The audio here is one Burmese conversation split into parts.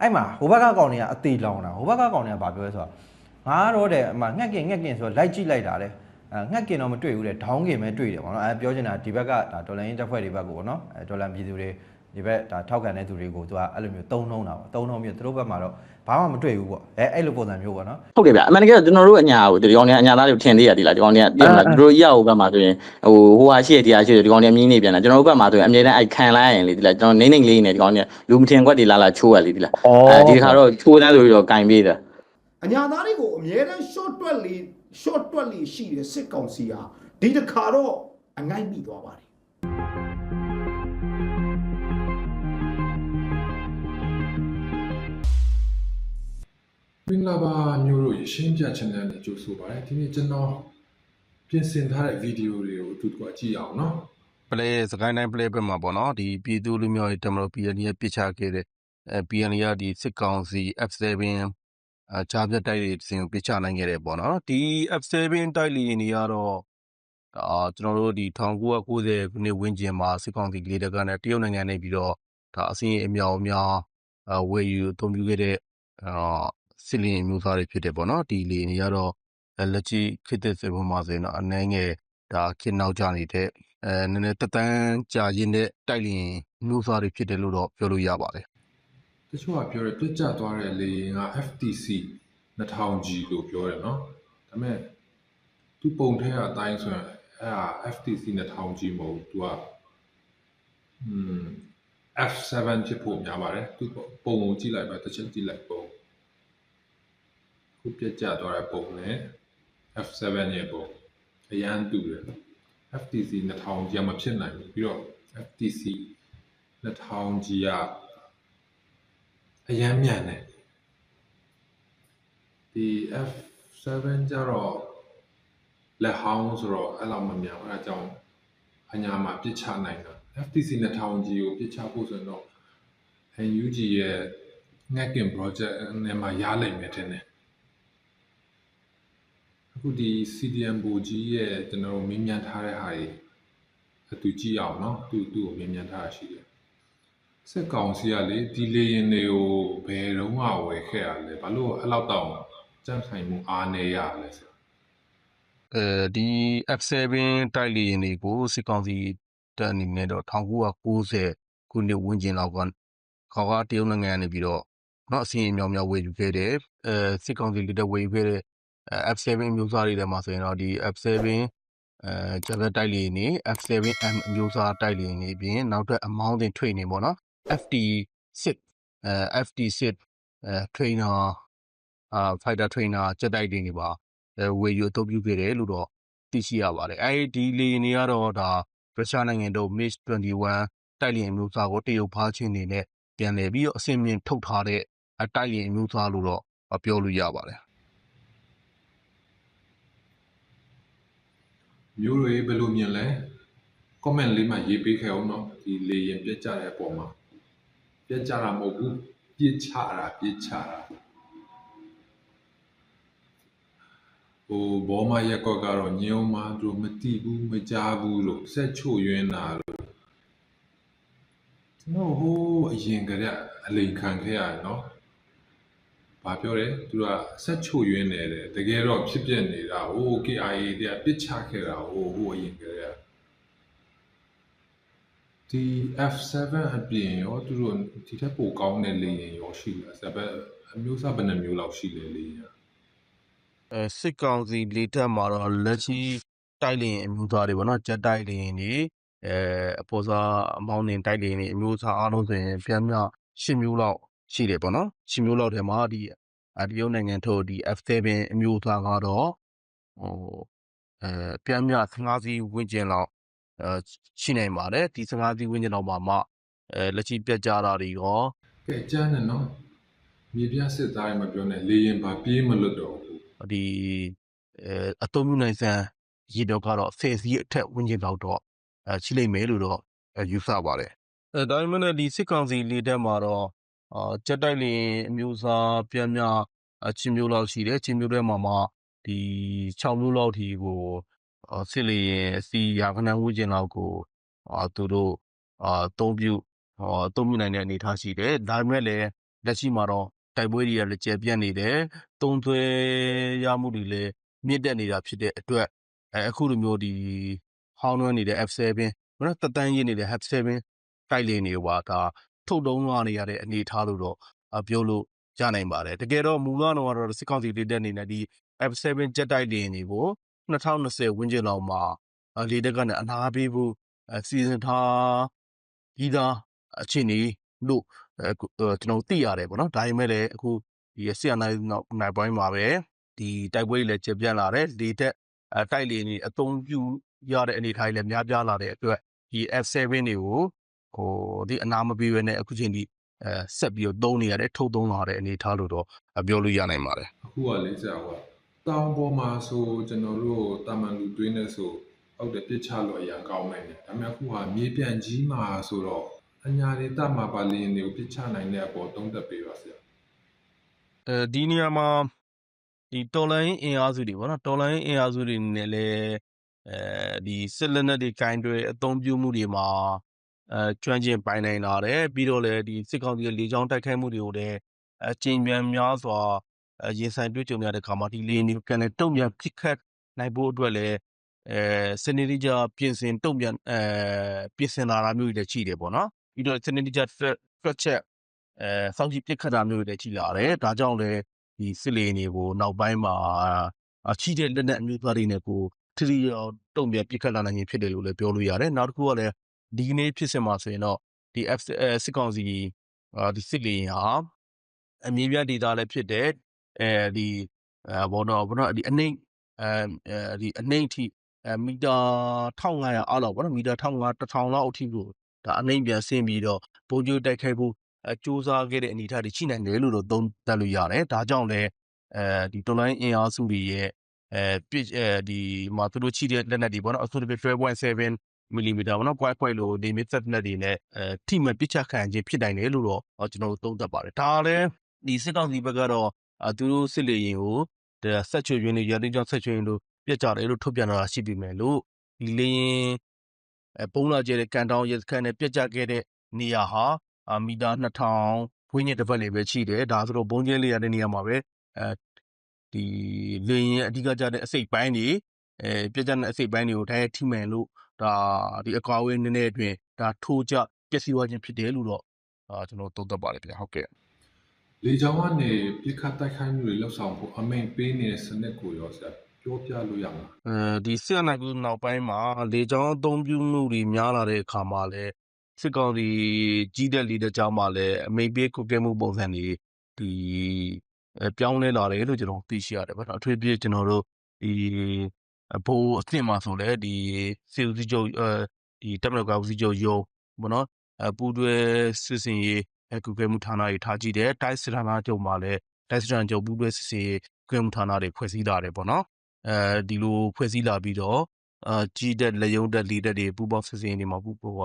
အဲ့မှာဟိုဘက်ကကောင်တွေကအသေးလောင်တာဟိုဘက်ကကောင်တွေကဘာပြောလဲဆိုတော့ငါကတော့တဲ့အမငှက်ကင်ငှက်ကင်ဆိုတော့လိုက်ကြည့်လိုက်တာလေအဲငှက်ကင်တော့မတွေ့ဘူးတဲ့ဒေါင်းကင်ပဲတွေ့တယ်ပေါ့နော်အဲပြောချင်တာဒီဘက်ကဒါဒေါ်လာရင်းတက်ဖွဲ့တွေဘက်ကိုပေါ့နော်အဲဒေါ်လာပြည်သူတွေ ဒီဘက်ဒါထောက်ခံတဲ့သူတွေကိုသူကအဲ့လိုမျိုးတုံးနှုံးတာပေါ့တုံးနှုံးပြီးသူတို့ဘက်မှာတော့ဘာမှမတွေ့ဘူးပေါ့အဲအဲ့လိုပုံစံမျိုးပေါ့နော်ဟုတ်တယ်ဗျအမှန်တကယ်တော့ကျွန်တော်တို့အညာကိုဒီကောင်တွေအညာသားတွေကိုထင်သေးရသေးလားဒီကောင်တွေကတည်မလားအာသူတို့ရောက်ဘက်မှာဆိုရင်ဟိုဟိုဟာရှိရတရားရှိရဒီကောင်တွေမြင်းနေပြန်လာကျွန်တော်တို့ဘက်မှာဆိုရင်အမြဲတမ်းအဲ့ခံလိုက်ရင်လေဒီလားကျွန်တော်နေနေလေးနေဒီကောင်တွေလူမထင်ကွက်တွေလာလာချိုးရလေဒီလားအဲဒီခါတော့ချိုးတန်းဆိုပြီးတော့ကင်ပေးတာအညာသားတွေကိုအမြဲတမ်း short တွက်လေး short တွက်လေးရှိတဲ့စစ်ကောင်စီဟာဒီတစ်ခါတော့အငိုက်မိသွားပါတယ် မင်္ဂလာပါမျိုးတို့ရေရှင်းပြ channel နဲ့ကြိုဆိုပါရစေဒီနေ့ကျွန်တော်ပြင်ဆင်ထားတဲ့ဗီဒီယိုတွေကိုအတူတူကြည့်အောင်နော် play စကိုင်းတိုင်း play ဘက်မှာပေါ့နော်ဒီပြည်သူလူမျိုးရေးတမလို့ PN ရဲ့ပြစ်ချခဲ့တဲ့အဲ PN ရဒီစစ်ကောင်စီ F7 အချားပြတ်တိုက်တွေစင်ကိုပြစ်ချနိုင်ခဲ့တယ်ပေါ့နော်ဒီ F7 တိုက်လီနေရတော့အာကျွန်တော်တို့ဒီ1990ခုနှစ်ဝန်းကျင်မှာစစ်ကောင်စီလေတကနေတရုတ်နိုင်ငံနေပြီးတော့ဒါအစင်းအမြောက်အများအဝယ်ယူအသုံးပြုခဲ့တဲ့အာ စစ်လင်းမျိုးသားတွေဖြစ်တယ်ပေါ့နော် ဒီလေနေရတော့အဲလက်ရှိခေတ်သစ်စပေါ်မှာဆိုရင်တော့ အနှဲငယ် ဒါခေတ်နောက်ကျနေတဲ့အဲနည်းနည်းတက်တန်းကြာရင်တဲ့ တိုက်လျင်မျိုးစားတွေဖြစ်တယ်လို့တော့ ပြောလို့ရပါတယ် တချို့ကပြောတယ်ပြစ်ကျသွားတဲ့လေယာဉ်က FTC 2000G လို့ပြောတယ်နော် ဒါပေမဲ့ သူပုံထဲကအတိုင်းဆိုရင် အဲ့ဒါ FTC 2000G မဟုတ်ဘူး သူကอืม F7 ဖြစ်ဖို့များပါတယ် သူပုံကိုကြည့်လိုက်ပါတစ်ချက်ကြည့်လိုက်ပုံ ခုပြစ်ကျသွားတဲ့ပုံနဲ့ F7 ရဲ့ပုံအရန်တူတယ် FTC 2000ကြီးကမဖြစ်နိုင်ဘူးပြီးတော့ FTC 2000ကြီးကအရန်မြန်တယ်ဒီ F7 ကျတော့လက်ဟောင်းဆိုတော့အဲ့လောက်မမြန်ဘူးအဲဒါကြောင့်အညာမှာပြစ်ချနိုင်တာ FTC 2000ကြီးကိုပြစ်ချဖို့ဆိုရင်တော့ NUG ရဲ့ Hacking project နဲ့မှာရလိမ့်မယ်ထင်တယ် အခုဒီ CDM ဘူကြီးရဲ့ကျွန်တော်တို့မင်းမြန်ထားတဲ့ဟာတွေအတူကြည့်အောင်เนาะသူသူ့ကိုမင်းမြန်ထားတာရှိတယ်စက်ကောင်စီကလေဒီလေရင်တွေကိုဘယ်တော့မှဝယ်ခဲ့ရလဲဘာလို့အဲ့လောက်တောင်စမ်းဆိုင်မှုအားနေရလဲဆို အဲဒီ F7 တိုက်လျင်တွေကိုစစ်ကောင်စီတပ်အနေနဲ့တော့1990ခုနှစ်ဝန်းကျင်လောက်ကခေါကတရုတ်နိုင်ငံကနေပြီးတော့เนาะအစင်းအမြောက်မြောက်ဝယ်ယူခဲ့တယ်အဲစစ်ကောင်စီလက်ထက်ဝယ်ယူခဲ့တဲ့ အဲ F7 မျိုးစားတွေထဲမှာဆိုရင်တော့ဒီ F7 အဲဂျပန်တိုက်လျင်နေ F7M အမျိုးအစားတိုက်လျင်နေပြီးရင်နောက်ထပ်အမောင်းတင်ထွေနေပေါ့နော် FT6 အဲ FT6 အဲ trainer အာ fighter trainer စက်တိုက်တွေနေပါအဲဝေယူအသုံးပြုခဲ့တယ်လို့တော့သိရှိရပါတယ်အဲဒီလေယာဉ်တွေကတော့ဒါရုရှားနိုင်ငံတို့ MiG 21တိုက်လျင်အမျိုးအစားကိုတရုတ်ဖားချင်းနေနဲ့ပြန်လည်ပြီးတော့အစင်မြင့်ထုတ်ထားတဲ့အတိုက်လျင်အမျိုးအစားလို့တော့ပြောလို့ရပါတယ် မျိုးတွေဘယ်လိုမြင်လဲ comment လေးမှရေးပေးခဲ့အောင်နော်ဒီလေရင်ပြက်ကြတဲ့အပေါ်မှာပြက်ကြတာမဟုတ်ဘူးပြစ်ချတာပြစ်ချတာဟိုဘောမရက်ကွက်ကတော့ညုံမှသူမတိဘူးမကြဘူးလို့ဆက်ချို့ယွင်းတာလို့ကျွန်တော်ဟိုအရင်ကတည်းကအလိန်ခံခဲ့ရတယ်နော် ဗာပြောတယ်သူကဆက်ချို့ယွင်းနေတယ်တကယ်တော့ဖြစ်ပြနေတာဟို KIA တည်းပစ်ချခဲ့တာဟိုဟိုအရင်ကတည်းကဒီ F7 အပြင်ရောသူတို့ဒီထက်ပိုကောင်းတဲ့လေယာဉ်ရောရှိလားစပက်အမျိုးအစားဘယ်နှမျိုးလောက်ရှိလဲလေယာဉ်အဲစစ်ကောင်စီလေတပ်မှာတော့လက်ရှိတိုက်လေယာဉ်အမျိုးအစားတွေပေါ့နော်ဂျက်တိုက်လေယာဉ်တွေအဲအပေါ်စားအမောင်းတင်တိုက်လေယာဉ်တွေအမျိုးအစားအားလုံးဆိုရင်ပြန်မြ၈မျိုးလောက် ရှိတယ်ပေါ့နော်10မျိုးလောက်ထဲမှာဒီအတရုတ်နိုင်ငံထုတ်ဒီ F7 အမျိုးအစားကတော့ဟိုအဲပြန်မြ15စီးဝန်းကျင်လောက်အဲရှိနိုင်ပါတယ်ဒီ15စီးဝန်းကျင်လောက်မှာမှအဲလက်ရှိပြတ်ကြတာတွေရောကဲကျန်းတယ်နော်မြေပြစစ်သားတွေမပြောနဲ့လေရင်ဘာပြေးမလွတ်တော့ဘူးဒီအဲအတုံးမြနိုင်စံရေတော့ကတော့ဆယ်စီးအထက်ဝန်းကျင်လောက်တော့အဲရှိလိမ့်မယ်လို့တော့အဲယူဆပါတယ်အဲဒါပေမဲ့လည်းဒီစစ်ကောင်စီလေတက်မှာတော့ အာကြက်တိုက်လင်အမျိုးအစားပြန်မြအချင်းမျိုးလောက်ရှိတယ်ချင်းမျိုးတွေမှာမှဒီ6မျိုးလောက်ထိကိုအာစစ်လေရင်စီရာခဏန်းဝန်းကျင်လောက်ကိုအာသူတို့အာအသုံးပြုအာအသုံးပြုနိုင်တဲ့ အနေအထားရှိတယ် ဒါပေမဲ့လည်း လက်ရှိမှာတော့ တိုက်ပွဲတွေကလည်း ကျယ်ပြန့်နေတယ် သုံးသွဲရမှုတွေလည်း မြင့်တက်နေတာဖြစ်တဲ့အတွက်အဲအခုလိုမျိုးဒီဟောင်းနှွမ်းနေတဲ့ F7 ဘယ်တော့တက်တန်းရင်းနေတဲ့ F7 တိုက်လေနေပါဒါ ထုတ်တုံးလာနေရတဲ့အနေအထားလို့တော့အပြောလို့ရနိုင်ပါတယ်တကယ်တော့မူလတော့ကတော့စစ်ကောင်စီလေးတက်နေတဲ့ဒီ F7 ဂျက်တိုက်လေနေကို2020ဝန်းကျင်လောက်မှာအလေးတက်ကနေအနာပေးဖို့အစီအစဉ်ထားပြီးသားအခြေအနေလို့အဲခုအဲကျွန်တော်သိရတယ်ပေါ့နော်ဒါပေမဲ့လည်းအခုဒီဆီယနိုင်နောက်နိုင်ပိုင်းမှာပဲဒီတိုက်ပွဲတွေလည်းကျပြန့်လာတယ်လေတက်အတိုက်လေနေအသုံးပြုရတဲ့အနေအထားတွေလည်းများပြားလာတဲ့အတွက်ဒီ F7 တွေကို ဟိုဒီအနာမပေးဘဲနဲ့အခုချိန်ဒီအဲဆက်ပြီးတော့သုံးနေရတယ်ထုတ်သုံးလာတဲ့အနေအထားလို့တော့အပြောလို့ရနိုင်ပါတယ်အခုကလေးဆရာကတောင်ပေါ်မှာဆိုကျွန်တော်တို့တာမန်လူတွင်းနေဆိုဟုတ်တယ်ပြစ်ချလို့အရာကောင်းနိုင်တယ်ဒါပေမဲ့အခုကမြေပြန်ကြီးမှာဆိုတော့အညာဒေတာမှာပါလင်းတွေကိုပြစ်ချနိုင်တဲ့အပေါ်တုံးသက်ပေးပါဆရာအဲဒီနေရာမှာဒီတော်လိုင်းအင်အားစုတွေဗောနော်တော်လိုင်းအင်အားစုတွေနဲ့လည်းအဲဒီစစ်လက်နက်တွေကင်တွေအသုံးပြုမှုတွေမှာ အဲကျွမ်းကျင်ပိုင်နိုင်လာတယ်ပြီးတော့လည်းဒီစစ်ကောင်စီရဲ့လေကြောင်းတိုက်ခိုက်မှုတွေကိုလည်းအကျဉ်းပြန်များစွာအရင်ဆိုင်တွေ့ကြုံရတဲ့ခါမှာဒီလေနေကန်လည်းတုံ့ပြန်ပစ်ခတ်နိုင်ဖို့အတွက်လည်းအဲစနေတကျပြင်ဆင်တုံ့ပြန်အဲပြင်ဆင်လာတာမျိုးတွေလည်းရှိတယ်ပေါ့နော်ပြီးတော့စနေတကျ threat check အဲစောင့်ကြည့်ပြစ်ခတ်တာမျိုးတွေလည်းကြီးလာတယ်ဒါကြောင့်လည်းဒီစစ်လေနေကိုနောက်ပိုင်းမှာအချီတဲ့လက်နက်အမျိုးသားတွေနဲ့ကိုထရီရောတုံ့ပြန်ပြစ်ခတ်လာနိုင်ရင်ဖြစ်တယ်လို့လည်းပြောလို့ရတယ်နောက်တစ်ခုကလည်း ဒီကနေ့ဖြစ်စင်မှာဆိုရင်တော့ဒီ F အဲစစ်ကောင်စီအာဒီစစ်လေယာဉ်ဟာအမြင့်ပြတ်ဒေတာလည်းဖြစ်တယ်အဲဒီအဲဘောတော့ဘောတော့ဒီအနှိမ့်အဲအဲဒီအနှိမ့်အထိအဲမီတာ1500အောက်လောက်ဗောနော်မီတာ1500 1000လောက်အထိကိုဒါအနှိမ့်ပြန်ဆင်းပြီးတော့ဘုံကျိုးတိုက်ခိုက်ဖို့အဲစူးစမ်းခဲ့တဲ့အနေအထားတွေရှိနိုင်တယ်လို့တော့သုံးသပ်လို့ရတယ်။ဒါကြောင့်လည်းအဲဒီတော်လိုင်းအင်အားစုတွေရဲ့အဲပြစ်အဲဒီမှာသူတို့ချိတဲ့လက်နက်တွေပေါ့နော်အထူးသဖြင့်12.7 mm ပေါ့နော် point point လို့ဒီမစ်သက်လက်တွေနဲ့အဲထိမှန်ပစ်ချခံခြင်းဖြစ်နိုင်တယ်လို့တော့အော်ကျွန်တော်တို့သုံးသပ်ပါတယ်။ဒါလည်းဒီစစ်ကောင်စီဘက်ကတော့အသူတို့စစ်လေရင်ကိုဒါဆက်ချွေရင်းတွေရတဲ့ကြောင့်ဆက်ချွေရင်းတို့ပြက်ကြတယ်လို့ထုတ်ပြန်လာတာရှိပြီမယ်လို့ဒီလေရင်အဲပုံလာကျဲတဲ့ကန်တောင်ရဲစခန်းနဲ့ပြက်ကြခဲ့တဲ့နေရာဟာအာမီတာ2000ဝင်းကျင်တစ်ဖက်လေးပဲရှိတယ်ဒါဆိုတော့ဘုံကျဲလေးရတဲ့နေရာမှာပဲအဲဒီလေရင်အဓိကကြတဲ့အစိတ်ပိုင်းတွေအဲပြည့်ကျတဲ့အစိတ်ပိုင်းတွေကိုတိုင်းထိမှန်လို့ ဒါဒီအကွာအဝေးနည်းနည်းအတွင်းဒါထိုးကြပျက်စီးသွားခြင်းဖြစ်တယ်လို့တော့အာကျွန်တော်သုံးသပ်ပါတယ်ဗျာဟုတ်ကဲ့လေကြောင်းကနေပြစ်ခတ်တိုက်ခိုက်မှုတွေလှုပ်ဆောင်ဖို့အမိန်ပေးနေတဲ့စနစ်ကိုရောဆရာပြောပြလို့ရမလားအဲဒီစစ်အနိုင်ကူနောက်ပိုင်းမှာလေကြောင်းအသုံးပြုမှုတွေများလာတဲ့အခါမှာလည်းစစ်ကောင်စီကြီးတဲ့လီတဲ့ကြောင်းမှာလည်းအမိန်ပေးကုတ်ကဲမှုပုံစံတွေဒီအဲပြောင်းလဲလာတယ်လို့ကျွန်တော်သိရှိရတယ်ဗျာအထွေအပြည့်ကျွန်တော်တို့ဒီ ဘိုးအစ်စ်မှာဆိုလဲဒီစေဦးစီချုပ်အဲဒီတက်မတော်ကဦးစီချုပ်ယုံဘောနော်အပူတွဲစစ်စင်ရေးအကုတ်ကဲမှုဌာနတွေထားကြည့်တယ်တိုက်စစ်ဌာနချုပ်မှာလည်းတိုက်စစ်ဌာနချုပ်ပူတွဲစစ်စင်ရေးကုတ်ကဲမှုဌာနတွေဖွဲ့စည်းလာတယ်ပေါ့နော်အဲဒီလိုဖွဲ့စည်းလာပြီးတော့အာကြီးတဲ့လက်ယုံတက်လီတက်တွေပူပေါင်းစစ်စင်တွေမှာပူပေါ်က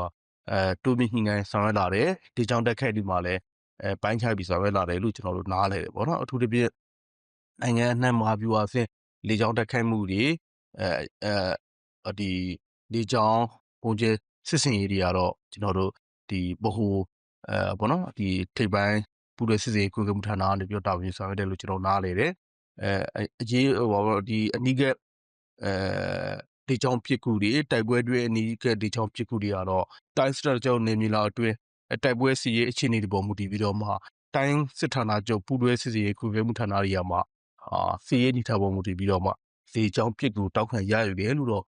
အဲတိုးမြင့်ညှိနှိုင်းဆောင်ရွက်လာတယ်ဒီကြောင့်တက်ခက်ဒီမှာလည်းအဲပိုင်းခြားပြီးဆောင်ရွက်လာတယ်လို့ကျွန်တော်တို့နားလဲတယ်ပေါ့နော်အထူးသဖြင့်နိုင်ငံအနှံ့မှာပြူအဆင့်လေကြောင်းတက်ခိုက်မှုတွေ အဲအဲဒီလေကြောင်းပုံကျစစ်စင်ရေးတွေကတော့ကျွန်တော်တို့ဒီဘဟုအဲပေါ့နော်ဒီထိပ်ပိုင်းပူတဲ့စစ်စင်ရေးကုကမှုဌာနကနေပြောတာဝန်ဆောင်ရွက်တယ်လို့ကျွန်တော်နားလဲတယ်အဲအရေးဟိုပါဘောဒီအနီးကအဲဒီချောင်းဖြစ်ကူတွေတိုက်ပွဲတွေအနီးကဒီချောင်းဖြစ်ကူတွေကတော့တိုင်းစတာကျောင်းနေမြေလာအတွင်းတိုက်ပွဲစီရေးအခြေအနေတွေပေါ်မူတည်ပြီးတော့မှတိုင်းစစ်ဌာနချုပ်ပူးတွဲစစ်စီရေးခုခဲမှုဌာနတွေရမှာအာစီရေးနေထားပေါ်မူတည်ပြီးတော့မှ လေချောင်းဖြစ်ကူတောက်ခံရယူတယ်လို့တော့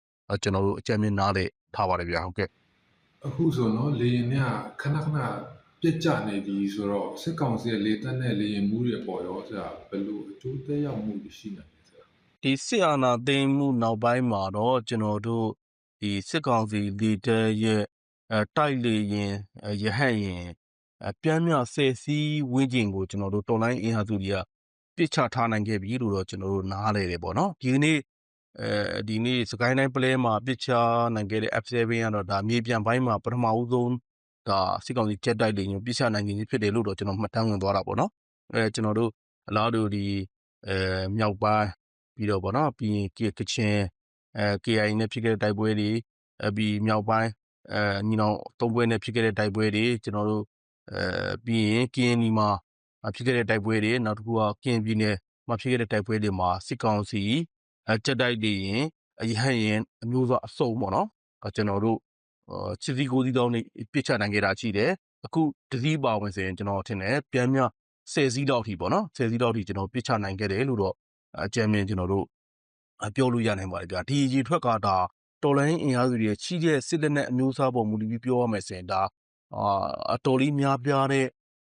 ကျွန်တော်တို့အကြံဉာဏ်နားလေထားပါတယ်ဗျာဟုတ်ကဲ့အခုဆိုတော့လေရင်ကခဏခဏပြစ်ကျနေပြီဆိုတော့စစ်ကောင်စီရဲ့လေတပ်နဲ့လေရင်မှုတွေပေါ်ရောဆရာဘယ်လိုအကျိုးသက်ရောက်မှုတွေရှိနိုင်လဲဆရာဒီစစ်အာဏာသိမ်းမှုနောက်ပိုင်းမှာတော့ကျွန်တော်တို့ဒီစစ်ကောင်စီလီဒာရဲ့အဲတိုက်လေရင်အဲရဟတ်ရင်အပြမ်းမြဆယ်စီးဝင်းကျင်ကိုကျွန်တော်တို့တော်လိုင်းအင်အားစုတွေက ပြစ်ချထားနိုင်ခဲ့ပြီလို့တော့ ကျွန်တော်တို့ နားလဲတယ်ပေါ့နော် ဒီကနေ့အဲဒီနေ့စကိုင်းတိုင်းပလဲမှာပြစ်ချနိုင်ခဲ့တဲ့ F7 ကတော့ဒါမြေပြန်ပိုင်းမှာ ပထမဦးဆုံးဒါစစ်ကောင်စီ ဂျက်တိုက်လေရင်ပြစ်ချနိုင်ခြင်းဖြစ်တယ်လို့တော့ ကျွန်တော် မှတ်တမ်းဝင်သွားတာပေါ့နော်အဲကျွန်တော်တို့ အလားတူဒီအဲမြောက်ပိုင်း ပြီးတော့ဗောနော်ပြီးရင်ကကချင်အဲ KI နဲ့ ဖြစ်ခဲ့တဲ့ တိုက်ပွဲတွေအပြီးမြောက်ပိုင်းအဲညီနောင်သုံးပွဲနဲ့ ဖြစ်ခဲ့တဲ့ တိုက်ပွဲတွေ ကျွန်တော်တို့အဲပြီးရင် KNY မှာအ ဖြစ်ခဲ့တဲ့တိုက်ပွဲတွေနောက်တစ်ခုကကရင်ပြည်နယ်မှာဖြစ်ခဲ့တဲ့တိုက်ပွဲတွေမှာစစ်ကောင်စီအကြက်တိုက်တွေရင်အရဟတ်ရင်အမျိုးသားအစုံပေါ့နော်အဲကျွန်တော်တို့အာချစ်စီကိုစီတောင်းနေပြစ်ချနိုင်ခဲ့တာရှိတယ်အခုတစည်းပါဝင်ဆိုရင်ကျွန်တော်ထင်တယ်ပြန်မြ10စီးလောက်ထိပေါ့နော်10စီးလောက်ထိကျွန်တော်ပြစ်ချနိုင်ခဲ့တယ်လို့တော့အကြမ်းမြင်ကျွန်တော်တို့အပြောလို့ရနိုင်ပါတယ်ဗျာဒီရေထွက်ကဒါတော်လိုင်းအင်အားစုတွေချီးတဲ့စစ်လက်နက်အမျိုးအစားပေါ်မူတည်ပြီးပြောရမယ်ဆိုရင်ဒါအာအတော်လေးများပြားတဲ့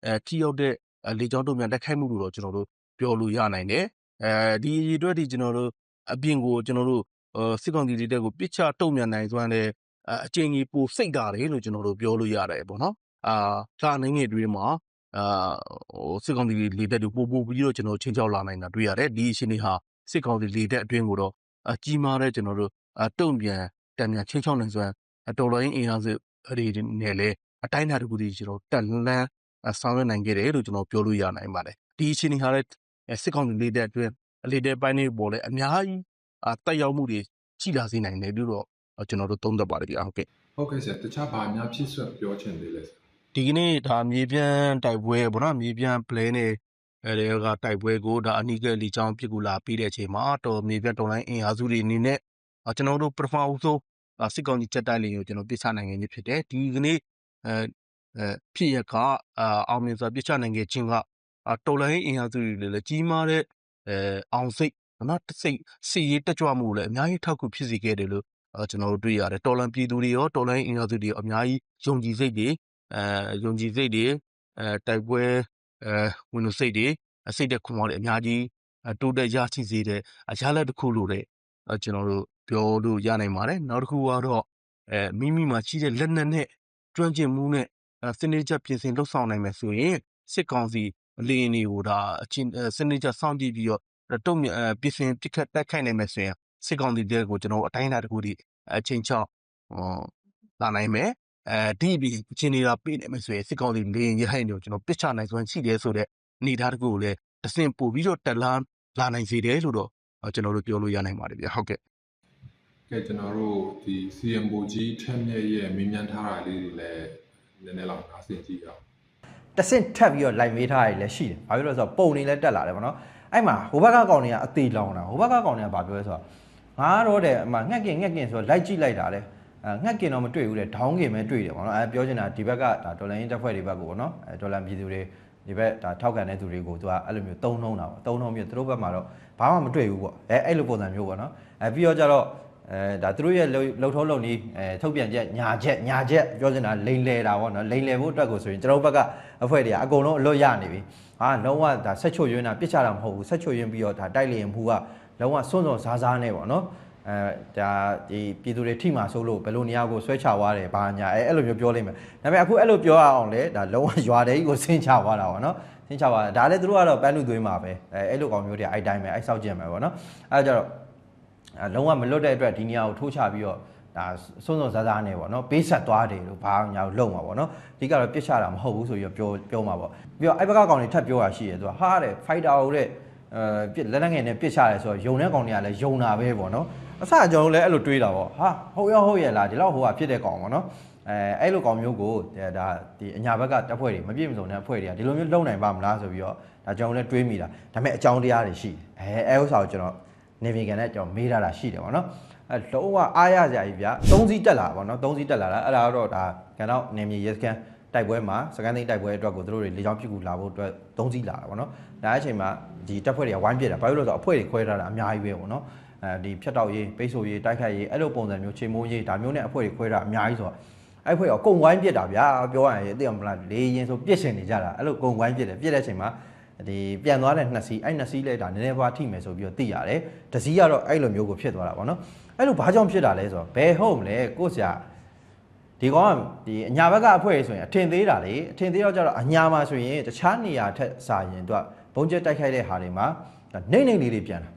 အဲထိရောက်တဲ့အဲ လေကြောင်းတုံ့ပြန်တိုက်ခိုက်မှုလို့တော့ကျွန်တော်တို့ပြောလို့ရနိုင်တယ်အဲဒီရေအတွက်ဒီကျွန်တော်တို့အပြင်ကိုကျွန်တော်တို့အာစစ်ကောင်စီတွေတက်ကိုပြစ်ချတုံ့ပြန်နိုင်စွမ်းတဲ့အအချိန်ကြီးပိုစိတ်တာတယ်လို့ကျွန်တော်တို့ပြောလို့ရတယ်ပေါ့နော်အာခြားနိုင်ငံတွေမှာအာဟိုစစ်ကောင်စီလေတက်တွေပို့ပို့ပြီးတော့ကျွန်တော်ချင်းချောက်လာနိုင်တာတွေ့ရတယ်ဒီအချိန်တွေဟာစစ်ကောင်စီလေတက်အတွင်းကိုတော့အကြီးမားတဲ့ကျွန်တော်တို့အတုံ့ပြန်တံပြန်ချင်းချောက်နိုင်စွမ်းအတော်လိုင်းအင်အားစုအဲ့ဒီနဲ့လေအတိုင်းအတာတစ်ခုတည်းကျွန်တော်တက်လန်းအ ဆောင်ရနိုင်ခဲ့တယ်လို့ကျွန်တော်ပြောလို့ရနိုင်ပါတယ်ဒီအချိန်တွေဟာလည်းစစ်ကောင်စီလေတက်အတွင်းအလေတက်ပိုင်းတွေပေါ်လဲအများကြီးအတက်ရောက်မှုတွေရှိလာစေနိုင်တယ်လို့တော့ကျွန်တော်တို့သုံးသပ်ပါတယ်ဗျာဟုတ်ကဲ့ဟုတ်ကဲ့ဆရာတခြားဘာများဖြစ်ဆွတ်ပြောချင်သေးလဲဆရာဒီကနေ့ဒါမြေပြန့်တိုက်ပွဲပေါ့နော်မြေပြန့် play နဲ့အဲဒီကတိုက်ပွဲကိုဒါအနိကလီချောင်းပြစ်ကူလာပြီးတဲ့အချိန်မှာတော်မြေပြန့်တော်လိုင်းအင်အားစုတွေအနေနဲ့အာကျွန်တော်တို့ပထမဦးဆုံးအာစစ်ကောင်ကြီးချက်တိုက်လင်ကိုကျွန်တော်ပြစ်ချနိုင်ခဲ့ခြင်းဖြစ်တယ်ဒီကနေ့အဲအဲ ဖြစ်ရကအာအောင်မြင်စွာပြစ်ချနိုင်ခဲ့ခြင်းကအာတော်လိုင်းအင်အားစုတွေလည်းကြီးမားတဲ့အဲအောင်စိတ်နော်တစ်စိတ်စီရေးတက်ကြွမှုကိုလည်းအများကြီးထောက်ကူဖြစ်စေခဲ့တယ်လို့အာကျွန်တော်တို့တွေ့ရတယ်တော်လန်ပြည်သူတွေရောတော်လိုင်းအင်အားစုတွေရောအများကြီးယုံကြည်စိတ်တွေအဲယုံကြည်စိတ်တွေအဲတိုက်ပွဲအဲဝင်လို့စိတ်တွေအစိတ်တဲ့ခွန်ပေါင်းတွေအများကြီးအတိုးတက်ရရှိစေတဲ့အရာလက်တစ်ခုလို့တဲ့အဲကျွန်တော်တို့ပြောလို့ရနိုင်ပါတယ်နောက်တစ်ခုကတော့အဲမိမိမှာရှိတဲ့လက်နက်နဲ့ကျွမ်းကျင်မှုနဲ့အဲ စနစ်ချက်ပြင်ဆင်လှုပ်ဆောင်နိုင်မယ်ဆိုရင် စစ်ကောင်စီအလင်းတွေကို ဒါအချင်းအဲစနစ်ချက်စောင့်ကြည့်ပြီးတော့ တုံ့ပြန်အဲပြင်ဆင်ပြစ်ခတ်တိုက်ခိုက်နိုင်မယ်ဆိုရင် စစ်ကောင်စီတဲ့ကို ကျွန်တော်တို့ အတိုင်းအတာတစ်ခုထိအချင်းချောင်းဟောလာနိုင်မယ်အဲဒီပြီးအချင်းနေတာပေးနေမယ်ဆိုရင် စစ်ကောင်စီလေရင်ရဟိုင်တွေကို ကျွန်တော်ပစ်ချနိုင်စွမ်းရှိတယ်ဆိုတော့အနေထားတစ်ခုကိုလည်း တဆင့်ပို့ပြီးတော့ တက်လာလာနိုင်စေတယ်လို့တော့အဲကျွန်တော်တို့ ပြောလို့ရနိုင်ပါတယ်ဗျ ဟုတ်ကဲ့ကဲကျွန်တော်တို့ ဒီ CM ဘူကြီးထက်မြက်ရဲ့မင်းမြန်ထားတာလေးတွေလည်း နည်းနည်းလောက်နားဆင်ကြည့်အောင်တဆင့်ထပ်ပြီးတော့လိုက်မေးထားရည်လည်းရှိတယ်။ဘာဖြစ်လို့လဲဆိုတော့ပုံနေလည်းတက်လာတယ်ဗောနော်။အဲ့မှာဟိုဘက်ကကောင်တွေကအသေးလောင်တာဟိုဘက်ကကောင်တွေကဘာပြောလဲဆိုတော့ငါတော့တဲ့အမငှက်ကင်ငှက်ကင်ဆိုတော့လိုက်ကြည့်လိုက်တာလေအဲငှက်ကင်တော့မတွေ့ဘူးတဲ့ဒေါင်းကင်ပဲတွေ့တယ်ဗောနော်အဲပြောချင်တာဒီဘက်ကဒါဒေါ်လာရင်းတက်ဖွဲ့တွေဘက်ကိုဗောနော်အဲဒေါ်လာပြည်သူတွေဒီဘက်ဒါထောက်ခံတဲ့သူတွေကိုသူကအဲ့လိုမျိုးတုံးနှုံးတာဗောတုံးနှုံးပြီးသူတို့ဘက်မှာတော့ဘာမှမတွေ့ဘူးဗောအဲအဲ့လိုပုံစံမျိုးဗောနော်အဲပြီးတော့ကြတော့ အဲဒါသူတို့ရဲ့လှုပ်ထုံးလုံနီးအဲထုတ်ပြန်ချက်ညာချက်ညာချက်ပြောချင်တာလိန်လဲတာဗောနော်လိန်လဲဖို့အတွက်ကိုဆိုရင်ကျွန်တော်တို့ဘက်ကအဖွဲတွေကအကုန်လုံးအလွတ်ရနေပြီဟာလုံးဝဒါဆက်ချွတ်ယွင်းတာပြစ်ချတာမဟုတ်ဘူးဆက်ချွတ်ယွင်းပြီးတော့ဒါတိုက်လျင်မှုကလုံးဝစွန့်စွန့်စားစားနေဗောနော်အဲဒါဒီပြည်သူတွေထိမှဆိုလို့ဘယ်လိုနေရာကိုဆွဲချသွားတယ်ဘာညာအဲအဲ့လိုမျိုးပြောလိမ့်မယ်ဒါပေမဲ့အခုအဲ့လိုပြောရအောင်လေဒါလုံးဝရွာတဲ့ကြီးကိုဆင်းချသွားတာဗောနော်ဆင်းချသွားတာဒါလည်းသူတို့ကတော့ပန်းလူသွင်းမှာပဲအဲအဲ့လိုကောင်မျိုးတွေအဲ့တိုင်းပဲအဲ့ဆောက်ကျင်မယ်ဗောနော်အဲ့ဒါကြတော့အဲ လုံးဝမလွတ်တဲ့အတွက်ဒီနေရာကိုထိုးချပြီးတော့ဒါစွန်းစွန်းစားစားနေပေါ့နော်ပေးဆက်သွားတယ်လို့ဘာညာလုံမှာပေါ့နော်အဓိကတော့ပြစ်ချတာမဟုတ်ဘူးဆိုပြီးတော့ပြောပြောမှာပေါ့ပြီးတော့အဲ့ဘက်ကကောင်တွေထပ်ပြောတာရှိတယ်သူကဟာတဲ့ဖိုက်တာကိုတဲ့အဲပြစ်လက်လက်ငယ်နဲ့ပြစ်ချတယ်ဆိုတော့ယုံတဲ့ကောင်တွေကလည်းယုံတာပဲပေါ့နော်အစကျွန်တော်တို့လည်းအဲ့လိုတွေးတာပေါ့ဟာဟုတ်ရောဟုတ်ရဲ့လားဒီလောက်ဟိုကဖြစ်တဲ့ကောင်ပေါ့နော်အဲအဲ့လိုကောင်မျိုးကိုဒါဒီအညာဘက်ကတပ်ဖွဲ့တွေမပြည့်မစုံတဲ့အဖွဲ့တွေကဒီလိုမျိုးလုံနိုင်ပါမလားဆိုပြီးတော့ဒါကျွန်တော်လည်းတွေးမိတာဒါပေမဲ့အကြောင်းတရားတွေရှိတယ်အဲအဲဥစ္စာကိုကျွန်တော် နေဗီကန်နဲ့ကျွန်တော်မေးထားတာရှိတယ်ဗောနော်အဲလုံးဝအားရစရာကြီးဗျာ၃စီးတက်လာဗောနော်၃စီးတက်လာတာအဲ့ဒါတော့ဒါကန်တော့နေမြေရဲစကန်တိုက်ပွဲမှာစကန်သိန်းတိုက်ပွဲအတွက်ကိုသူတို့တွေလေကြောင်းပြစ်ကူလာဖို့အတွက်၃စီးလာတာဗောနော်ဒါအချိန်မှာဒီတပ်ဖွဲ့တွေကဝိုင်းပြစ်တာဘာလို့လဲဆိုတော့အဖွဲ့တွေခွဲထားတာအများကြီးပဲဗောနော်အဲဒီဖြတ်တောက်ရေးပိတ်ဆို့ရေးတိုက်ခိုက်ရေးအဲ့လိုပုံစံမျိုးချိန်မိုးရေးဒါမျိုးနဲ့အဖွဲ့တွေခွဲတာအများကြီးဆိုတော့အဲ့ဖွဲ့ရောကုံဝိုင်းပြစ်တာဗျာပြောရရင်သိအောင်မလားလေရင်ဆိုပြစ်ရှင်နေကြတာအဲ့လိုကုံဝိုင်းပြစ်တယ်ပြစ်တဲ့အချိန်မှာ ဒီပြန်သွားတဲ့နှစ်စီးအဲ့နှစ်စီးလဲဒါနည်းနည်းပါးထိမယ်ဆိုပြီးတော့သိရတယ်တစီးကတော့အဲ့လိုမျိုးကိုဖြစ်သွားတာပေါ့နော်အဲ့လိုဘာကြောင့်ဖြစ်တာလဲဆိုတော့ဘယ်ဟုတ်မလဲကိုဆရာဒီကောင်ကဒီအညာဘက်ကအဖွဲဆိုရင်အထင်သေးတာလေအထင်သေးတော့ကျတော့အညာမှာဆိုရင်တခြားနေရာထက်စာရင်သူကဘုံကျက်တိုက်ခိုက်တဲ့ဟာတွေမှာနှိမ့်နှိမ့်လေးတွေပြန်လာ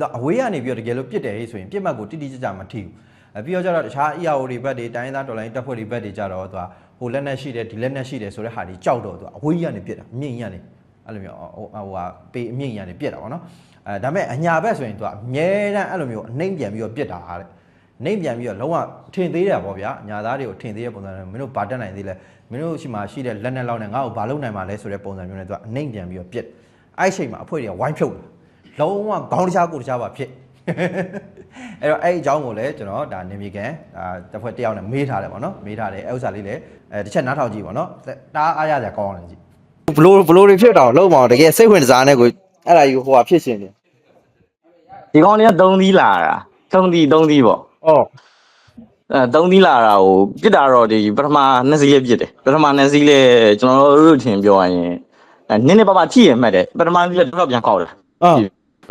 တော့အဝေးကနေပြီးတော့တကယ်လို့ပြစ်တယ်ဟေ့ဆိုရင်ပြစ်မှတ်ကိုတိတိကျကျမထိဘူးအဲပြီးတော့ကျတော့တခြား EAO တွေဘက်တွေတိုင်းရင်းသားတော်လိုင်းတပ်ဖွဲ့တွေဘက်တွေကြတော့သူကဟိုလက်နက်ရှိတယ်ဒီလက်နက်ရှိတယ်ဆိုတဲ့ဟာတွေကြောက်တော့သူကအဝေးကြီးကနေပြစ်တာမြင့်ကြီးကနေ အဲ့လိုမျိုးဟိုဟိုဟာပေအမြင့်ရနေပြက်တာဗောနော်အဲဒါပေမဲ့အညာဘက်ဆိုရင်သူကအမြဲတမ်းအဲ့လိုမျိုးအနှိမ့်ပြန်ပြီးတော့ပြက်တာတဲ့နှိမ့်ပြန်ပြီးတော့လုံးဝထင်သေးတယ်ဗောဗျာညာသားတွေကိုထင်သေးတဲ့ပုံစံနဲ့မင်းတို့ဗာတက်နိုင်သေးလဲမင်းတို့ရှိမှရှိတဲ့လက်နဲ့လောက်နဲ့ငါ့ကိုဘာလုပ်နိုင်မှာလဲဆိုတဲ့ပုံစံမျိုးနဲ့သူကအနှိမ့်ပြန်ပြီးတော့ပြစ်အဲ့ဒီအချိန်မှာအဖွဲ့တွေကဝိုင်းဖြုတ်လာလုံးဝခေါင်းတခြားကိုယ်တခြားပါဖြစ်အဲ့တော့အဲ့ဒီအကြောင်းကိုလည်းကျွန်တော်ဒါနေမြေကန်ဒါတစ်ဖွဲ့တစ်ယောက်နဲ့မေးထားတယ်ပေါ့နော်မေးထားတယ်အဲ့ဥစ္စာလေးလည်းအဲတစ်ချက်နားထောင်ကြည့်ပေါ့နော်ဒါအားရစရာကောင်းအောင်လည်းကြည့် ဘလို့ဘလို့တွေဖြစ်တာလုံးမအောင်တကယ်စိတ်ဝင်စားနေကိုအဲ့ဒါကြီးဟိုဟာဖြစ်ရှင်နေဒီကောင်တွေက3သီးလာတာ3သီး3သီးပေါ့အော်အဲ3သီးလာတာကိုပြစ်တာတော့ဒီပထမ2စီးလေးပြစ်တယ်ပထမ2စီးလေးကျွန်တော်တို့ထင်ပြောရရင်အဲနည်းနည်းပါးပါးထိရမှတ်တယ်ပထမစီးလေးတော့ပြန်ခောက်တယ်အော်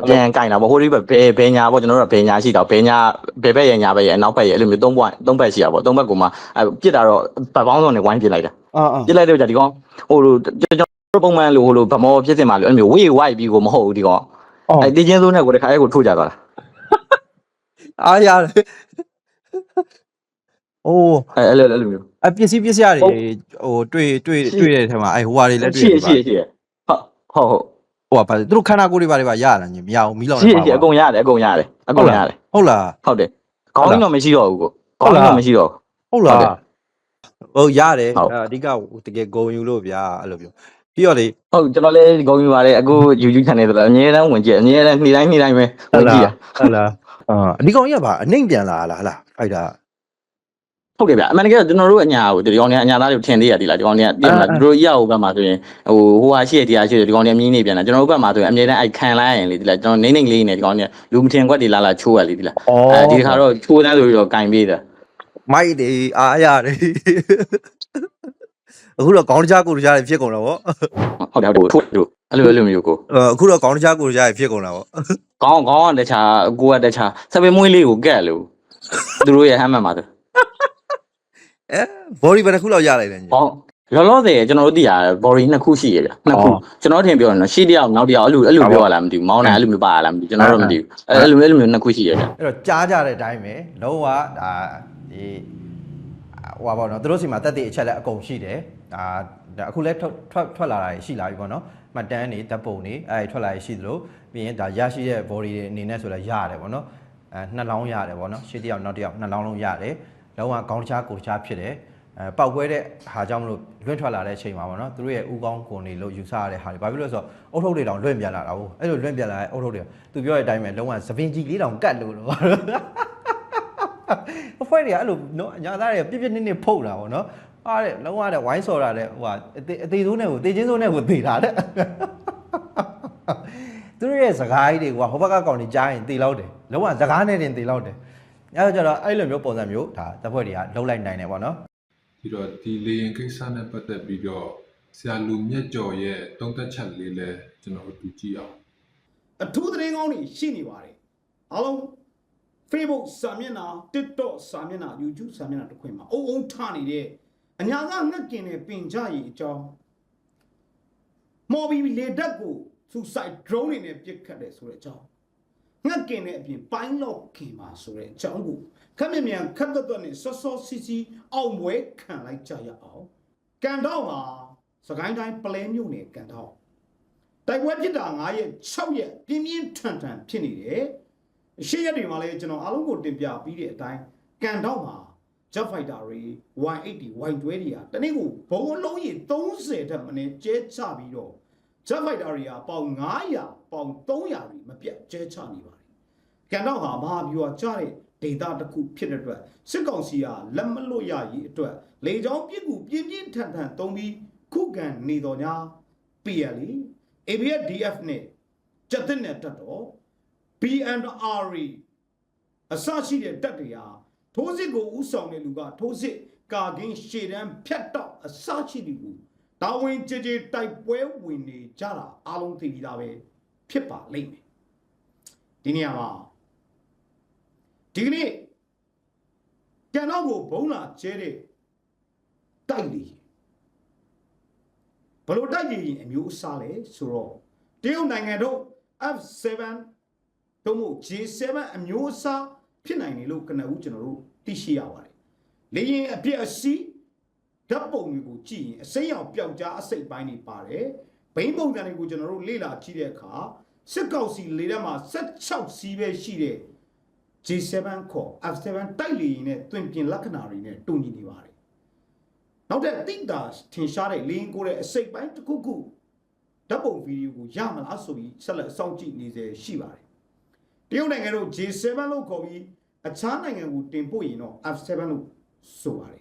ပြန်ကင်တာပေါ့ဟိုဒီဘက်ဘယ်ဘယ်ညာပေါ့ကျွန်တော်တို့ကဘယ်ညာရှိတာဘယ်ညာဘယ်ဘက်ရညာဘက်ရအနောက်ဘက်ရအဲ့လိုမျိုး3ဘွိုင်း3ဘက်ရှိတာပေါ့3ဘက်ကိုမှအဲပြစ်တာတော့ဘက်ပေါင်းစုံနဲ့ဝိုင်းပြစ်လိုက်တာ အော်အော်ပြစ်လိုက်တော့じゃဒီကောင်ဟိုလိုကျွန်တော်ပုံမှန်လိုဟိုလိုဗမောဖြစ်စင်မှာလို့အဲ့လိုမျိုးဝေးဝိုက်ပြီးကိုမဟုတ်ဘူးဒီကောင်အဲတီချင်းစိုးနဲ့ကိုတခါအဲ့ကိုထိုးကြသွားတာအားရတယ်အိုးအဲအဲ့လိုအဲ့လိုမျိုးအပစ္စည်းပစ္စည်းတွေဟိုတွေ့တွေ့တွေ့တဲ့ထဲမှာအဲဟိုဟာတွေလည်းတွေ့ရှိတယ်ရှိရှိဟုတ်ဟုတ်ဟုတ်ဟိုဟာပါသူတို့ခန္ဓာကိုယ်တွေပါတွေပါရလာညမရအောင်မီးလောင်ရှိနေပါရှိအကုန်ရတယ်အကုန်ရတယ်အကုန်ရတယ်ဟုတ်လားဟုတ်တယ်ခေါင်းကြီးတော့မရှိတော့ဘူးကိုဟုတ်ခေါင်းလားကြီးတော့မရှိတော့ဘူးဟုတ်လားဟုတ်တယ် ဟုတ်ရတယ်ဟုတ်အဓိကတကယ်ဂုံယူလို့ဗျာအဲ့လိုပြောပြီးတော့လေဟုတ်ကျွန်တော်လည်းဂုံယူပါတယ်အခု YouTube channel ဆိုတော့အငြင်းတန်းဝင်ကြည့်အငြင်းတန်းနေ့တိုင်းနေ့တိုင်းပဲဝင်ကြည့်ရဟုတ်လားအာအဒီကောင်ကြီးကပါအနှိမ့်ပြန်လာလားဟလားဖိုက်တာဟုတ်တယ်ဗျအမှန်တကယ်ကျွန်တော်တို့အညာကိုဒီကောင်တွေအညာသားတွေကိုထင်သေးရဒီလားဒီကောင်တွေကတည်မလားသူတို့ရောက်ဘက်မှာဆိုရင်ဟိုဟိုဟာရှိရတရားရှိရဒီကောင်တွေမြင်းနေပြန်တာကျွန်တော်တို့ဘက်မှာဆိုရင်အမြဲတမ်းအဲ့ခံလိုက်ရင်လေဒီလားကျွန်တော်နေနေကလေးနေဒီကောင်တွေလူမထင်ခွက်တွေလာလာချိုးရလေဒီလားအဲဒီခါတော့ချိုးတန်းဆိုပြီးတော့ကင်ပေးတာ မိုက်တွေအားရတယ်အခုတော့ကောင်းတခြားကိုတခြားတွေဖြစ်ကုန်တော့ဗောဟုတ်တယ်ဟုတ်တယ်ထိုးတို့အဲ့လိုအဲ့လိုမျိုးကိုအခုတော့ကောင်းတခြားကိုတခြားတွေဖြစ်ကုန်တာဗောကောင်းကောင်းကတခြားကိုကတခြားစပယ်မွေးလေးကိုကက်လို့သူတို့ရဲ့ဟမ်းမှန်ပါဆိုအဲ body ဘယ်တစ်ခုလောက်ရလိုက်လဲညီဟော လောလောဆယ်ကျွန်တော်တို့သိရတယ် body နှစ်ခုရှိရဗျနှစ်ခုအော်ကျွန်တော်ထင်ပြောရနော်ရှေ့တစ်ယောက်နောက်တစ်ယောက်အဲ့လိုအဲ့လိုပြောရလားမသိဘူးမောင်းတယ်အဲ့လိုမျိုးပါလားမသိဘူးကျွန်တော်တို့မသိဘူးအဲ့လိုအဲ့လိုမျိုးနှစ်ခုရှိရဗျအဲ့တော့ကြားကြတဲ့အတိုင်းပဲလုံးဝဒါဒီဟိုပါဘောနော်သူတို့စီမှာတက်တဲ့အချက်လက်အကုန်ရှိတယ်ဒါဒါအခုလဲထွက်ထွက်ထွက်လာတာရှိလာပြီပေါ့နော်မှတ်တမ်းတွေတပ်ပုံတွေအဲထွက်လာရရှိသလိုပြီးရင်ဒါရရှိတဲ့ body တွေအနေနဲ့ဆိုလဲရတယ်ပေါ့နော်အဲနှစ်လောင်းရတယ်ပေါ့နော်ရှေ့တစ်ယောက်နောက်တစ်ယောက်နှစ်လောင်းလုံးရတယ်လုံးဝခေါင်းတခြားကိုယ်တခြားဖြစ်တယ် အဲပောက်ကွဲတဲ့ဟာကြောင့်မလို့လွင့်ထွက်လာတဲ့အချိန်မှာပေါ့နော်သူတို့ရဲ့ဥကောင်းကိုယ်နေလို့ယူဆရတဲ့ဟာတွေဘာဖြစ်လို့လဲဆိုတော့အုတ်ထုတ်တွေတောင်လွင့်ပြန်လာတာဟုတ်အဲ့လိုလွင့်ပြန်လာတဲ့အုတ်ထုတ်တွေသူပြောတဲ့အတိုင်းပဲလုံးဝသပင်ကြီးလေးတောင်ကတ်လို့လို့အဖွဲတွေကအဲ့လိုနော်ညာသားတွေကပြစ်ပြစ်နစ်နစ်ဖုတ်တာပေါ့နော်အားတဲ့လုံးဝတဲ့ဝိုင်းစော်တာတဲ့ဟိုဟာအသေးအသေးဆုံးနဲ့ကိုတေချင်းဆုံးနဲ့ကိုသေတာတဲ့သူတို့ရဲ့စကားကြီးတွေကဟိုဘက်ကကောင်တွေကြားရင်သေလောက်တယ်လုံးဝစကားနဲ့တင်သေလောက်တယ်အဲ့တော့ကျတော့အဲ့လိုမျိုးပုံစံမျိုးဒါတပ်ဖွဲ့တွေကလှုပ်လိုက်နိုင်တယ်ပေါ့နော် ပြီးတော့ဒီလေရင်ကိစ္စနဲ့ပတ်သက်ပြီးတော့ဆရာလူမြတ်ကျော်ရဲ့တုံးသက်ချက်လေးလဲကျွန်တော်တို့ကြည့်အောင်အထူးသတင်းကောင်းတွေရှိနေပါတယ်အားလုံး Facebook စာမျက်နှာ TikTok စာမျက်နှာ YouTube စာမျက်နှာတစ်ခွင်မှာအုံအုံထနေတဲ့အညာကငှက်ကင်တဲ့ပင်ကြရီအကြောင်းမော်ဘီလေတက်ကို suicide drone တွေနဲ့ပစ်ခတ်တယ်ဆိုတဲ့အကြောင်း ငှက်กินတဲ့အပြင်ပိုင်းလော့ခင်ပါဆိုတဲ့အကြောင်းကိုခက်မြမြန်ခက်သွက်သွက်နဲ့စောစောစီစီအောင်ပွဲခံလိုက်ကြရအောင်ကန်တော့မှာစကိုင်းတိုင်းပလဲမြို့နယ်ကန်တော့တိုက်ပွဲဖြစ်တာ9ရက်6ရက်ပြင်းပြင်းထန်ထန်ဖြစ်နေတယ်။ရှေ့ရက်တွေမှာလည်းကျွန်တော်အားလုံးကိုတင်ပြပြီးတဲ့အတိုင်းကန်တော့မှာ Jet Fighter တွေ Y80 Y12 တွေကတနေ့ကိုဘုံအလုံးကြီး30တက်မနေကျဲချပြီးတော့ Jet Fighter တွေကပေါင်900ပေါင်300တွေမပြတ်ကျဲချနေပါတယ်။ကန်တော့ဟာမဟာဗျူဟာကြားတဲ့ဒေတာတစ်ခုဖြစ်တဲ့အတွက်စစ်ကောင်စီကလက်မလွတ်ရရေးအတွက်လေကြောင်းပြစ်ကူပြင်းပြင်းထန်ထန်တုံးပြီးခုခံနေတော်ညာ PLE ABFDF နဲ့ကြက်တဲ့နဲ့တက်တော့ BNR အစရှိတဲ့တက်တွေဟာထိုးစစ်ကိုဥဆောင်တဲ့လူကထိုးစစ်ကာကင်းရှေ့တန်းဖြတ်တော့အစရှိတဲ့လူ တာဝန်ကြည်ကြည်တိုက်ပွဲဝင်နေကြတာအားလုံးသိပြီးသားပဲဖြစ်ပါလိမ့်မယ်ဒီနေရာမှာဒီကနေ့ကျန်တော့ကိုဘုံလာကျဲတဲ့တိုက်လီဘလို့တိုက်ကြရင်အမျိုးအစားလဲဆိုတော့တရုတ်နိုင်ငံတို့ F7 တို့မို့ J7 အမျိုးအစားဖြစ်နိုင်တယ်လို့ကနဦးကျွန်တော်တို့သိရှိရပါတယ်။လေရင်အပြည့်အစီး ဓာတ်ပုံတွေကိုကြည့်ရင်အစိမ်းရောင်ပျောက်ကြားအစိတ်ပိုင်းတွေပါတယ်။ဘိန်းပုံစံတွေကိုကျွန်တော်တို့လေ့လာကြည့်တဲ့အခါစစ်ကောက်စီလေထဲမှာ16စီးပဲရှိတဲ့ J7 ခေါ် F7 တိုက်လေရင်နဲ့တွင်ပြင်လက္ခဏာတွေနဲ့တူညီနေပါတယ်။နောက်တဲ့တိတာထင်ရှားတဲ့လင်းကိုတဲ့အစိတ်ပိုင်းတစ်ခုခုဓာတ်ပုံဗီဒီယိုကိုရမလားဆိုပြီးဆက်လက်စောင့်ကြည့်နေစေရှိပါတယ်တရုတ်နိုင်ငံတို့ J7 လို့ခေါ်ပြီးအခြားနိုင်ငံကိုတင်ပို့ရင်တော့ F7 လို့ဆိုပါတယ်တ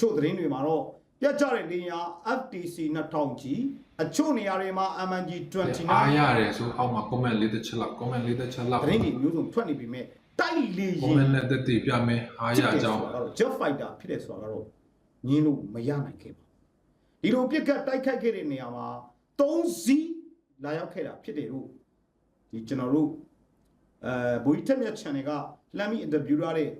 ချို့သတင်းတွေမှာတော့ပြတ်ကျတဲ့လေယာဉ် FTC 2000ကြီးအချို့နေရာတွေမှာ MNG 29အားရတယ်ဆိုအောက်မှာ comment လေးတစ်ချက်လောက် comment လေးတစ်ချက်လောက်သတင်းတွေမျိုးစုံထွက်နေပြီမဲ့တိုက်လေရင် comment နဲ့တက်တည်ပြမယ်အားရကြောင်းဖြစ်တယ်ဆိုတာကတော့ jet fighter ဖြစ်တယ်ဆိုတာကတော့ညင်းလို့မရနိုင်ခဲ့ပါဒီလိုပြစ်ကတ်တိုက်ခိုက်ခဲ့တဲ့နေရာမှာ၃စီးလာရောက်ခဲ့တာဖြစ်တယ်လို့ဒီကျွန်တော်တို့အဲဘူရီတက်မြတ် channel ကလှမ်းပြီး interview ရတဲ့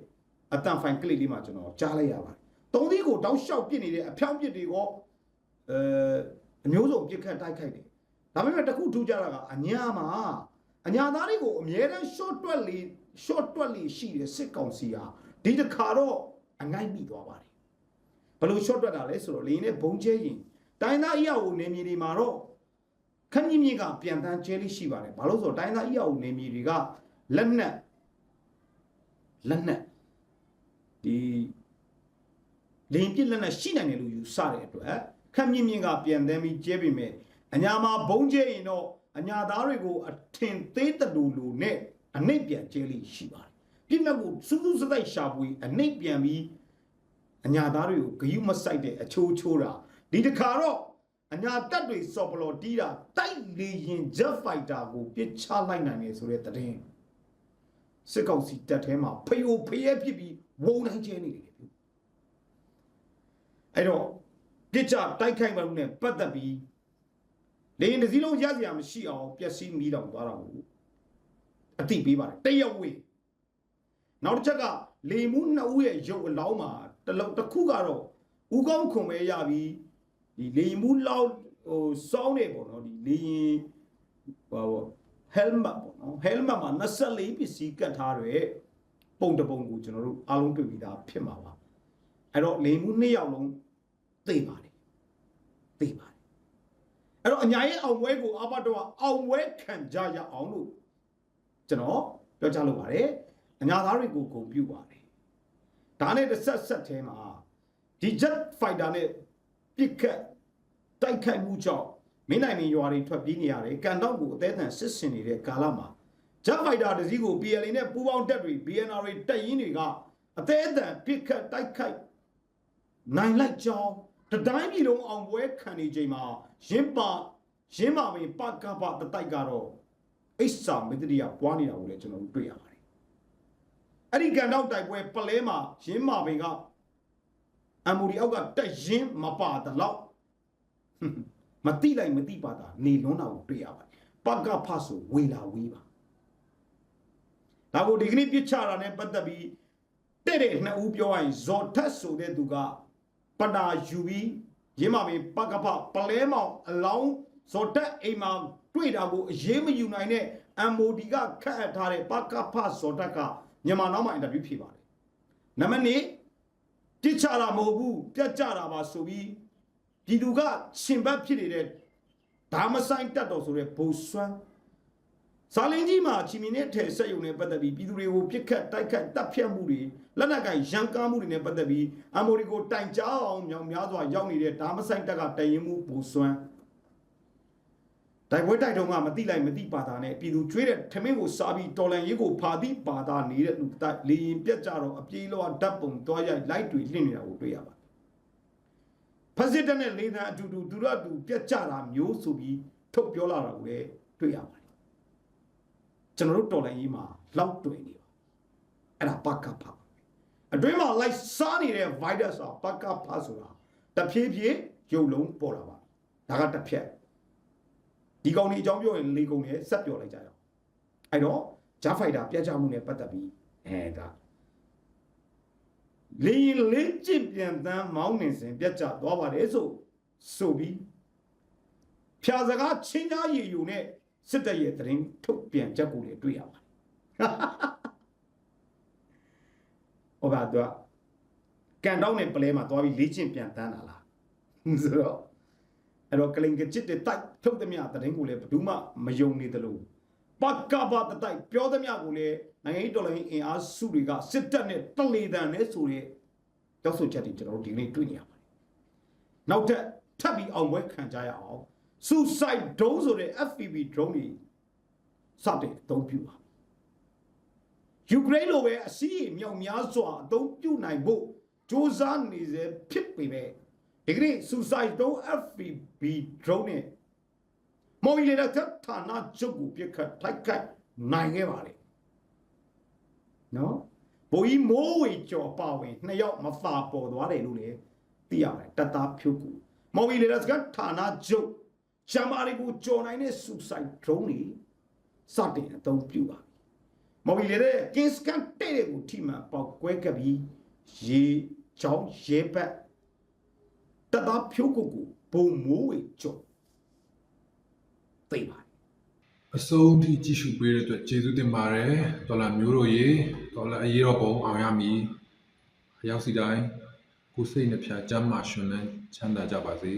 အတန်ဖိုင်ကလစ်လေးမှာကျွန်တော်ကြားလိုက်ရပါတယ် သုံးသီးကိုတောက်လျှောက်ပြစ်နေတဲ့အဖြောင်းပြစ်တွေကိုအဲအမျိုးစုံပြစ်ခတ်တိုက်ခိုက်တယ်ဒါပေမဲ့တစ်ခုထူးခြားတာကအညာမှာအညာသားတွေကိုအမြဲတမ်း short တွက်လေး short တွက်လေးရှိတဲ့စစ်ကောင်စီဟာဒီတစ်ခါတော့အငိုက်မိသွားပါတယ်ဘယ်လို short တွက်တာလဲဆိုတော့လေရင်နဲ့ဘုံကျဲရင်တိုင်းသားအရာကိုနေမြေတွေမှာတော့ခက်မြင့်မြင့်ကပြန်တန်းကျဲလေးရှိပါတယ်ဘာလို့ဆိုတော့တိုင်းသားအရာကိုနေမြေတွေကလက်နက်လက်နက်ဒီ လင်းပြစ်လက်နက်ရှိနိုင်တယ်လို့ယူဆတဲ့အတွက်ခက်မြင့်မြင့်ကပြန်တန်းပြီးကျဲပြီမဲ့အညာမှာဘုံကျဲရင်တော့အညာသားတွေကိုအထင်သေးတလူလူနဲ့အနှိပ်ပြန်ကျဲလေးရှိပါတယ်ပြစ်မှတ်ကိုစူးစူးစတိုက်ရှာပွေအနှိပ်ပြန်ပြီးအညာသားတွေကိုဂယုမဆိုင်တဲ့အချိုးချိုးတာဒီတစ်ခါတော့အညာတက်တွေစော်ပလော်တီးတာတိုက်လေရင် jet fighter ကိုပစ်ချလိုက်နိုင်တယ်ဆိုတဲ့သတင်းစစ်ကောင်စီတပ်ထဲမှာဖယိုဖယဲဖြစ်ပြီးဝုံတိုင်းကျဲနေတယ်ပြု အဲ့တော့ပြစ်ချတိုက်ခိုက်မှလို့ ਨੇ ပတ်သက်ပြီးလေရင်တစ်စည်းလုံးရစရာမရှိအောင်ပျက်စီးမိတော့သွားတာကိုအတိပေးပါတယ်တရက်ဝေးနောက်တစ်ချက်ကလေမှုနှစ်ဦးရဲ့ရုပ်အလောင်းမှာတစ်လုံးတစ်ခုကတော့ဦးကောင်းခွန်ပဲရပြီးဒီလေမှုလောက်ဟိုစောင်းနေပေါ့နော်ဒီလေရင်ဟို helmet ပေါ့နော် helmet မှာ24ပစ္စည်းကတ်ထားတဲ့ပုံတစ်ပုံကိုကျွန်တော်တို့အားလုံးတွေ့ပြီးသားဖြစ်မှာပါအဲ့တော့လေမှုနှစ်ယောက်လုံး သိပါတယ်သိပါတယ်အဲ့တော့အညာရဲ့အောင်ပွဲကိုအဘတော်အောင်ပွဲခံကြရအောင်လို့ကျွန်တော်ပြောချလို့ပါတယ်အညာသားတွေကိုဂုဏ်ပြုပါတယ်ဒါနဲ့တစ်ဆက်ဆက်ထဲမှာဒီ jet fighter နဲ့ပစ်ခတ်တိုက်ခိုက်မှုကြောင့်မင်းနိုင်မင်းရွာတွေထွက်ပြေးနေရတယ်ကန်တော့ကိုအသေးအံစစ်စင်နေတဲ့ကာလမှာ jet fighter တစ်စီးကို PLA နဲ့ပူးပေါင်းတပ်တွေ BNR တွေတပ်ရင်းတွေကအသေးအံပစ်ခတ်တိုက်ခိုက်နိုင်လိုက်ကြောင်း တတိုင်းပြည်လုံးအောင်ပွဲခံနေချိန်မှာရင်းပါရင်းပါပင်ပကပတတိုက်ကတော့အိဆာမတ္တရိယပွားနေတာကိုလည်းကျွန်တော်တို့တွေ့ရပါတယ်အဲ့ဒီကန်တော့တိုက်ပွဲပလဲမှာရင်းမာပင်ကအမ်မိုဒီအောက်ကတက်ရင်းမပါတလောက်မတိလိုက်မတိပါတာနေလွန်းတာကိုတွေ့ရပါတယ်ပကဖဆိုဝေလာဝေးပါဒါကိုဒီကနေ့ပြစ်ချတာနဲ့ပတ်သက်ပြီးတဲ့တဲ့နှစ်ဦးပြောရရင်ဇော်ထက်ဆိုတဲ့သူက ပနာယူပြီးရင်းမာပင်ပကဖပလဲမောင်အလောင်းဇော်တက်အိမ်မှာတွေ့တာကိုအရေးမယူနိုင်တဲ့ MOD ကခတ်အပ်ထားတဲ့ပကဖဇော်တက်ကမြန်မာနောက်မှာအင်တာဗျူးဖြေပါတယ်နံပါတ်1ပြစ်ချတာမဟုတ်ဘူးပြတ်ကြတာပါဆိုပြီးပြည်သူကရှင်ဘတ်ဖြစ်နေတဲ့ဒါမဆိုင်တက်တော်ဆိုတဲ့ဘိုးစွမ်း ဇာလင်းကြီးမှာချီမီနဲ့ထဲဆက်ယုံနဲ့ပတ်သက်ပြီးပြည်သူတွေကိုပြစ်ခတ်တိုက်ခတ်တပ်ဖြတ်မှုတွေလက်နက်ကင်ရန်ကားမှုတွေနဲ့ပတ်သက်ပြီးအမိုရီကိုတိုင်ကြားအောင်မြောင်များစွာရောက်နေတဲ့ဒါမဆိုင်တက်ကတရင်မှုဘိုးစွမ်းတိုက်ပွဲတိုက်တုံးကမတိလိုက်မတိပါတာနဲ့ပြည်သူကျွေးတဲ့ထမင်းကိုစားပြီးတော်လန်ရေးကိုဖာတိပါတာနေတဲ့လူတိုက်လေရင်ပြက်ကြတော့အပြေးလောဓာတ်ပုံတွားရိုက်လိုက်တွေလှင့်နေတာကိုတွေ့ရပါတယ်ဖက်စစ်တပ်နဲ့လေသံအတူတူသူတို့အတူပြက်ကြတာမျိုးဆိုပြီးထုတ်ပြောလာတာကိုလည်းတွေ့ရပါတယ် ကျွန်တော်တို့တော်လန်ရေးမှာလောက်တွေ့နေပါအဲ့ဒါပကဖအတွင်းမှာလိုက်စားနေတဲ့ virus อ่ะပကဖဆိုတာတဖြည်းဖြည်းရုပ်လုံးပေါ်လာပါဒါကတစ်ဖြက်ဒီကောင်ဒီအကြောင်းပြောရင်လေကုန်နဲ့ဆက်ပြောလိုက်ကြရအောင်အဲ့တော့ဂျာဖိုက်တာပြတ်ကြမှုနဲ့ပတ်သက်ပြီးအဲဒါလေရင်လေးကျင့်ပြန်တန်းမောင်းနေစဉ်ပြတ်ကြသွားပါတယ်ဆိုဆိုပြီးဖြာစကားချင်းသားရည်ယူနဲ့ စစ်တပ်ရဲ့တရင်ထုတ်ပြန်ချက်ကိုလည်းတွေ့ရပါတယ်ဟောပါတော့ကန်တောင်းနဲ့ပလဲမှာသွားပြီးလေ့ကျင့်ပြန်တန်းတာလားဆိုတော့အဲ့တော့ကလင်ကချစ်တဲ့တိုက်ထုတ်သမျှတရင်ကိုလည်းဘယ်သူမှမယုံနေသလိုပကပတတိုက်ပြောသမျှကိုလည်းနိုင်ငံရေးတော်လှန်ရေးအင်အားစုတွေကစစ်တပ်နဲ့တလေတန်နဲ့ဆိုရဲကြောက်ဆိုချက်တွေကျွန်တော်တို့ဒီနေ့တွေ့နေရပါတယ်နောက်ထပ်ထပ်ပြီးအောင်ပွဲခံကြရအောင် suicide drone ဆိုတဲ့ FPV drone တွေစတဲ့အသုံးပြုပါယူကရိန်းလိုပဲအစည်းအမြောက်များစွာအသုံးပြုနိုင်ဖို့စ조사နေစေဖြစ်ပေမဲ့ဒီကနေ့ suicide drone FPV drone နဲ့မော်ရီလေတဲ့ဌာနချုပ်ကိုပြစ်ခတ်ထိုက်ခတ်နိုင်ခဲ့ပါလေနော်ဘိုးကြီးမိုးဝေကျော်ပါဝင်နှစ်ယောက်မဖာပေါ်သွားတယ်လို့လည်းသိရတယ်တတ်သားဖြုတ်ကူမော်ရီလေတဲ့ဌာနချုပ် ရှမ်းမာတွေကိုကြော်နိုင်တဲ့ suicide drone တွေစတင်အသုံးပြုပါပြီမော်ဘီလေတဲ့ကင်းစကန်တဲ့တဲ့ကိုထိမှန်ပေါက်ကွဲကပ်ပြီးရေချောင်းရဲဘက်တသားဖြိုးကုတ်ကိုဘုံမိုးဝေကြော်သိပါအဆုံးထိကြည့်ရှုပေးတဲ့အတွက်ကျေးဇူးတင်ပါတယ်ဒေါ်လာမျိုးတို့ရေဒေါ်လာအရေးတော်ပုံအောင်ရမည်အရောက်စီတိုင်းကိုယ်စိတ်နှဖျားစမ်းမရှင်လန်းချမ်းသာကြပါစေ